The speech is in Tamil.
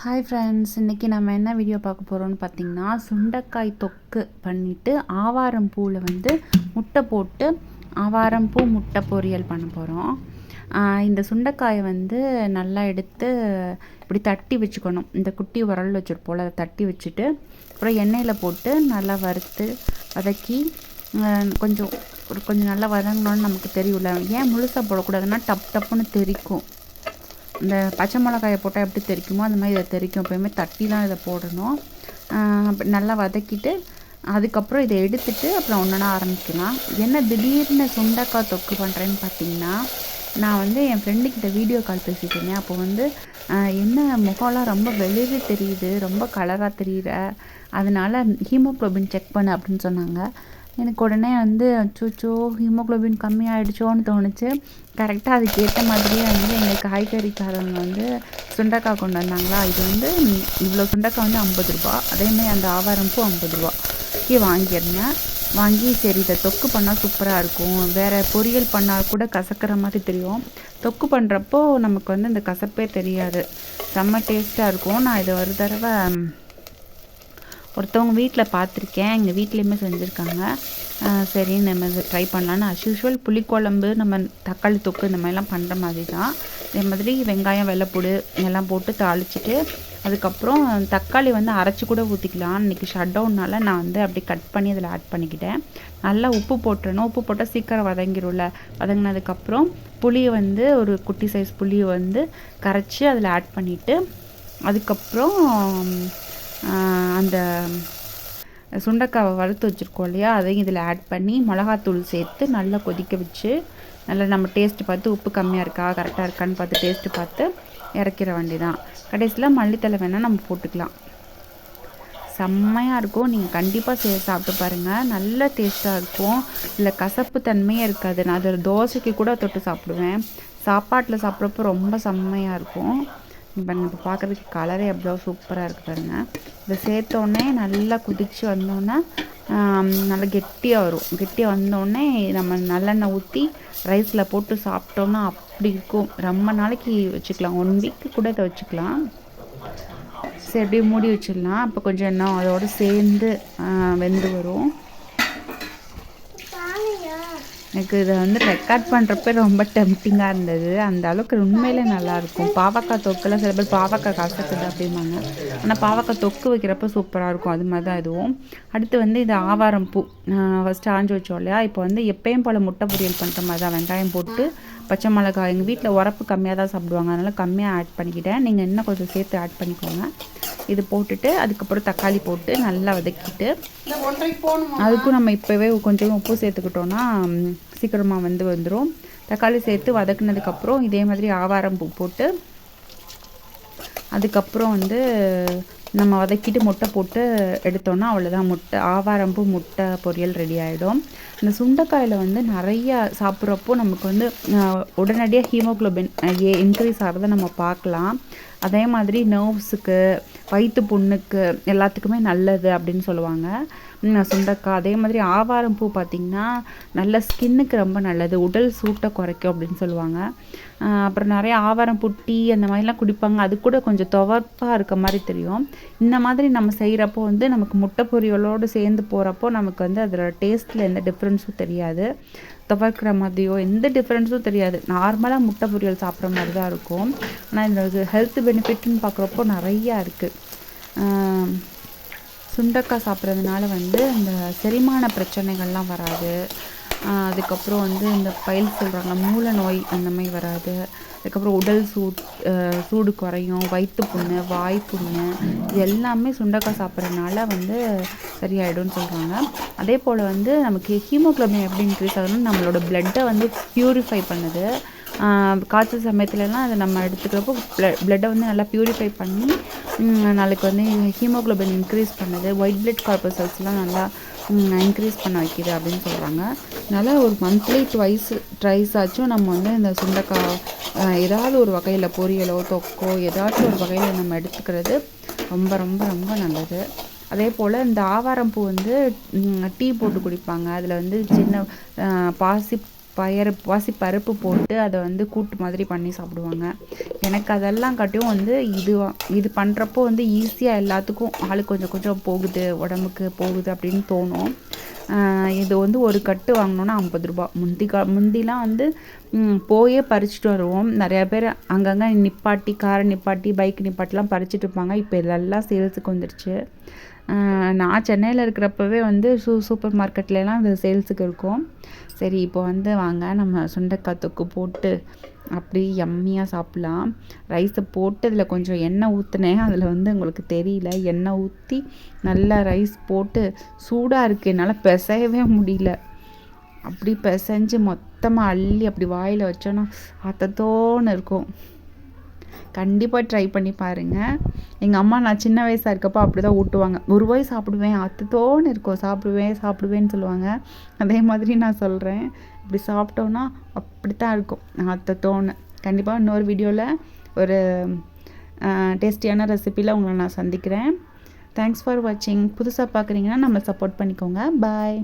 ஹாய் ஃப்ரெண்ட்ஸ் இன்றைக்கி நம்ம என்ன வீடியோ பார்க்க போகிறோம்னு பார்த்தீங்கன்னா சுண்டைக்காய் தொக்கு பண்ணிவிட்டு ஆவாரம் பூவில் வந்து முட்டை போட்டு ஆவாரம் பூ முட்டை பொரியல் பண்ண போகிறோம் இந்த சுண்டைக்காயை வந்து நல்லா எடுத்து இப்படி தட்டி வச்சுக்கணும். இந்த குட்டி உரல் வச்சுருப்போல் அதை தட்டி வச்சுட்டு அப்புறம் எண்ணெயில் போட்டு நல்லா வறுத்து வதக்கி கொஞ்சம் ஒரு கொஞ்சம் நல்லா வதங்கினோன்னு நமக்கு தெரியும்ல. ஏன் முழுசாக போடக்கூடாதுன்னா டப் டப்புன்னு தெரிக்கும். இந்த பச்சை மிளகாயை போட்டால் எப்படி தெரிக்குமோ அந்த மாதிரி இதை தெரிக்கும். எப்போயுமே தட்டி தான் இதை போடணும். நல்லா வதக்கிட்டு அதுக்கப்புறம் இதை எடுத்துட்டு அப்புறம் ஒன்றா ஆரம்பிக்கலாம். என்ன திடீர்னு சுண்டக்காய் தொக்கு பண்ணுறேன்னு பார்த்தீங்கன்னா நான் வந்து என் ஃப்ரெண்டுக்கிட்ட வீடியோ கால் பேசிட்டேன் அப்போ வந்து என்ன முகம்லாம் ரொம்ப வெளியே தெரியுது ரொம்ப கலராக தெரியுற அதனால் ஹீமோக்ளோபின் செக் பண்ண அப்படின்னு சொன்னாங்க. எனக்கு உடனே வந்து அச்சோச்சோ ஹீமோக்ளோபின் கம்மியாகிடுச்சோன்னு தோணுச்சு. கரெக்டாக அதுக்கேற்ற மாதிரியே வந்து எங்கள் காய்கறிக்காரங்க வந்து சுண்டக்காய் கொண்டு வந்தாங்களா? இது வந்து இவ்வளோ சுண்டக்காய் வந்து ஐம்பது ரூபா. அதேமாதிரி அந்த ஆவாரம் பூ ஐம்பது ரூபா. வாங்கியிருந்தேன் வாங்கி சரி இதை தொக்கு பண்ணால் சூப்பராக இருக்கும். வேறு பொரியல் பண்ணால் கூட கசக்கிற மாதிரி தெரியும். தொக்கு பண்ணுறப்போ நமக்கு வந்து இந்த கசப்பே தெரியாது. செம்ம டேஸ்ட்டாக இருக்கும். நான் இதை ஒரு தடவை ஒருத்தவங்க வீட்டில் பார்த்துருக்கேன் எங்கள் வீட்லேயுமே செஞ்சுருக்காங்க. சரி நம்ம இதை ட்ரை பண்ணலான்னு அஸ் யூஷுவல் புளிக்குழம்பு நம்ம தக்காளி தொக்கு இந்த மாதிரிலாம் பண்ணுற மாதிரி தான் இதே மாதிரி வெங்காயம் வெள்ளைப்பூடு எல்லாம் போட்டு தாளிச்சிட்டு அதுக்கப்புறம் தக்காளி வந்து அரைச்சி கூட ஊற்றிக்கலாம் இன்றைக்கி ஷட் டவுன்னால் நான் வந்து அப்படி கட் பண்ணி அதில் ஆட் பண்ணிக்கிட்டேன். நல்லா உப்பு போட்டுறணும். உப்பு போட்டால் சீக்கிரம் வதங்கிடும்ல வதங்கினதுக்கப்புறம் புளியை வந்து ஒரு குட்டி சைஸ் புளியை வந்து கரைச்சி அதில் ஆட் பண்ணிவிட்டு அதுக்கப்புறம் அந்த சுண்டக்காவை வறுத்து வச்சுருக்கோம் இல்லையா அதையும் இதில் ஆட் பண்ணி மிளகாத்தூள் சேர்த்து நல்லா கொதிக்க வச்சு நல்லா நம்ம டேஸ்ட்டு பார்த்து உப்பு கம்மியாக இருக்கா கரெக்டாக இருக்கான்னு பார்த்து டேஸ்ட்டு பார்த்து இறக்கிற வண்டி தான் கடைசியில் மல்லித்தலை வேணால் நம்ம போட்டுக்கலாம். செம்மையாக இருக்கும். நீங்கள் கண்டிப்பாக சே சாப்பிட்டு பாருங்கள் நல்ல டேஸ்ட்டாக இருக்கும். இல்லை கசப்பு தன்மையே இருக்காது. நான் அதில் தோசைக்கு கூட தொட்டு சாப்பிடுவேன். சாப்பாட்டில் சாப்பிட்றப்போ ரொம்ப செம்மையாக இருக்கும். இப்போ பார்க்குறதுக்கு கலரே எவ்வளோ சூப்பராக இருக்குது பாருங்க. இதை சேர்த்தோடனே நல்லா குதித்து வந்தோடனே நல்லா கெட்டியாக வரும். கெட்டியாக வந்தோடனே நம்ம நல்லெண்ணெய் ஊற்றி ரைஸில் போட்டு சாப்பிட்டோன்னா அப்படி இருக்கும். ரொம்ப நாளைக்கு வச்சுக்கலாம். ஒன் வீக்கு கூட இதை வச்சுக்கலாம். சரி அப்படியே மூடி வச்சிடலாம். அப்போ கொஞ்சம் என்ன அதோடு சேர்ந்து வெந்து வரும். எனக்கு இதை வந்து ரெக்கார்ட் பண்ணுறப்ப ரொம்ப டெம்டிங்காக இருந்தது. அந்த அளவுக்கு உண்மையிலே நல்லாயிருக்கும். பாவக்காய் தொக்குலாம் சில பேர் பாவக்காய் கசக்குது அப்படிம்பாங்க. ஆனால் பாவக்காய் தொக்கு வைக்கிறப்ப சூப்பராக இருக்கும். அது மாதிரி தான் இதுவும். அடுத்து வந்து இது ஆவாரம் பூ. ஃபஸ்ட்டு ஆஞ்சு வச்சோம் இல்லையா? இப்போ வந்து எப்பயும் போல் முட்டை பொரியல் பண்ணுற மாதிரி தான். வெங்காயம் போட்டு பச்சை மிளகாய். எங்கள் வீட்டில் உரப்பு கம்மியாக தான் சாப்பிடுவாங்க. அதனால் கம்மியாக ஆட் பண்ணிக்கிட்டேன். நீங்கள் இன்னும் கொஞ்சம் சேர்த்து ஆட் பண்ணிக்கோங்க. இது போட்டுட்டு அதுக்கப்புறம் தக்காளி போட்டு நல்லா வதக்கிட்டு அதுக்கும் நம்ம இப்போவே கொஞ்சம் உப்பு சேர்த்துக்கிட்டோன்னா சீக்கிரமாக வந்து வந்துடும் தக்காளி சேர்த்து வதக்குனதுக்கப்புறம் இதே மாதிரி ஆவாரம் பூ போட்டு அதுக்கப்புறம் வந்து நம்ம வதக்கிட்டு முட்டை போட்டு எடுத்தோன்னா அவ்வளோதான் முட்டை ஆவாரம்பூ முட்டை பொரியல் ரெடி ஆகிடும் இந்த சுண்டைக்காயில் வந்து நிறைய சாப்பிட்றப்போ நமக்கு வந்து உடனடியாக ஹீமோக்ளோபின் ஏ இன்க்ரீஸ் ஆகிறத நம்ம பார்க்கலாம். அதே மாதிரி நர்வ்ஸுக்கு வயிற்று புண்ணுக்கு எல்லாத்துக்குமே நல்லது அப்படின்னு சொல்லுவாங்க. சுண்டக்காய் அதே மாதிரி ஆவாரம் பூ பார்த்திங்கன்னா நல்ல ஸ்கின்னுக்கு ரொம்ப நல்லது. உடல் சூட்டை குறைக்கும் அப்படின்னு சொல்லுவாங்க. அப்புறம் நிறைய ஆவாரம் புட்டி அந்த மாதிரிலாம் குடிப்பாங்க. அது கூட கொஞ்சம் துவர்ப்பாக இருக்க மாதிரி தெரியும். இந்த மாதிரி நம்ம செய்கிறப்போ வந்து நமக்கு முட்டை பொரியலோடு சேர்ந்து போகிறப்போ நமக்கு வந்து அதில் டேஸ்ட்டில் எந்த டிஃப்ரென்ஸும் தெரியாது. துவர்க்கிற மாதிரியோ எந்த டிஃப்ரென்ஸும் தெரியாது. நார்மலாக முட்டை பொரியல் சாப்பிட்ற மாதிரி தான் இருக்கும். ஆனால் இதில் ஹெல்த் பெனிஃபிட்னு பார்க்குறப்போ நிறையா இருக்குது சுண்டக்காய் சாப்பிட்றதுனால வந்து இந்த செரிமான பிரச்சனைகள்லாம் வராது. அதுக்கப்புறம் வந்து இந்த பயில் சொல்கிறாங்க மூல நோய் அந்த மாதிரி வராது. அதுக்கப்புறம் உடல் சூட் சூடு குறையும் வயிற்று புண்ணு வாய் புண்ணு இது எல்லாமே சுண்டக்காய் சாப்பிட்றதுனால வந்து சரியாயிடும்னு சொல்கிறாங்க அதே போல் வந்து நமக்கு ஹீமோக்ளோபின் எப்படி இன்க்ரீஸ் ஆகுதுன்னு நம்மளோட பிளட்டை வந்து ப்யூரிஃபை பண்ணுது. காய்ச்சல் சமயத்துலலாம் அதை நம்ம எடுத்துக்கிறப்போ ப்ள ப்ளட்டை வந்து நல்லா ப்யூரிஃபை பண்ணி நாளைக்கு வந்து ஹீமோக்ளோபின் இன்க்ரீஸ் பண்ணுது. ஒயிட் பிளட் கார்பசல்ஸ்லாம் நல்லா இன்க்ரீஸ் பண்ண வைக்கிது அப்படின்னு சொல்கிறாங்க அதனால் ஒரு மந்த்லி ட்வைஸ் ட்ரைஸ் ஆச்சும் நம்ம வந்து இந்த சுண்டக்காய் ஏதாவது ஒரு வகையில் பொரியலோ தொக்கோ ஏதாச்சும் ஒரு வகையில் நம்ம எடுத்துக்கிறது ரொம்ப ரொம்ப ரொம்ப நல்லது. அதே போல் இந்த ஆவாரம் பூ வந்து டீ போட்டு குடிப்பாங்க. அதில் வந்து சின்ன பாசி பயறு பாசி பருப்பு போட்டு அதை வந்து கூட்டு மாதிரி பண்ணி சாப்பிடுவாங்க. எனக்கு அதெல்லாம் காட்டியும் வந்து இது இது பண்ணுறப்போ வந்து ஈஸியாக எல்லாத்துக்கும் ஆள் கொஞ்சம் கொஞ்சம் போகுது உடம்புக்கு போகுது அப்படின்னு தோணும். இது வந்து ஒரு கட்டு வாங்கினோன்னா ஐம்பது ரூபா. முந்தி கா முந்திலாம் வந்து போயே பறிச்சுட்டு வருவோம். நிறையா பேர் அங்கங்கே நிப்பாட்டி காரை நிப்பாட்டி பைக் நிப்பாட்டிலாம் பறிச்சுட்டு இருப்பாங்க. இப்போ இதெல்லாம் சேல்ஸுக்கு வந்துடுச்சு நான் சென்னையில் இருக்கிறப்பவே வந்து சூ சூப்பர் மார்க்கெட்லலாம் அது சேல்ஸுக்கு இருக்கும். சரி இப்போ வந்து வாங்க நம்ம சுண்டைக்காய் தொக்கு போட்டு அப்படி எம்மியாக சாப்பிட்லாம். ரைஸை போட்டு அதில் கொஞ்சம் எண்ணெய் ஊற்றுனேன் அதில் வந்து உங்களுக்கு தெரியல எண்ணெய் ஊற்றி நல்லா ரைஸ் போட்டு சூடாக இருக்குது என்னால் பிசையவே முடியல. அப்படி பிசைஞ்சு மொத்தமாக அள்ளி அப்படி வாயில் வச்சோன்னா அத்தத்தோன்னு இருக்கும். கண்டிப்பாக ட்ரை பண்ணி பாருங்கள் எங்கள் அம்மா நான் சின்ன வயசாக இருக்கப்போ அப்படி தான் ஊட்டுவாங்க. ஒரு வாய் சாப்பிடுவேன் அத்துத்தோன்னு இருக்கும். சாப்பிடுவேன் சாப்பிடுவேன்னு சொல்லுவாங்க. அதே மாதிரி நான் சொல்கிறேன் இப்படி சாப்பிட்டோன்னா அப்படி தான் இருக்கும். அத்தத்தோன்னு. கண்டிப்பாக இன்னொரு வீடியோவில் ஒரு டேஸ்டியான ரெசிப்பியில் உங்களை நான் சந்திக்கிறேன். தேங்க்ஸ் ஃபார் வாட்சிங் புதுசாக பார்க்குறீங்கன்னா நம்ம சப்போர்ட் பண்ணிக்கோங்க. பாய்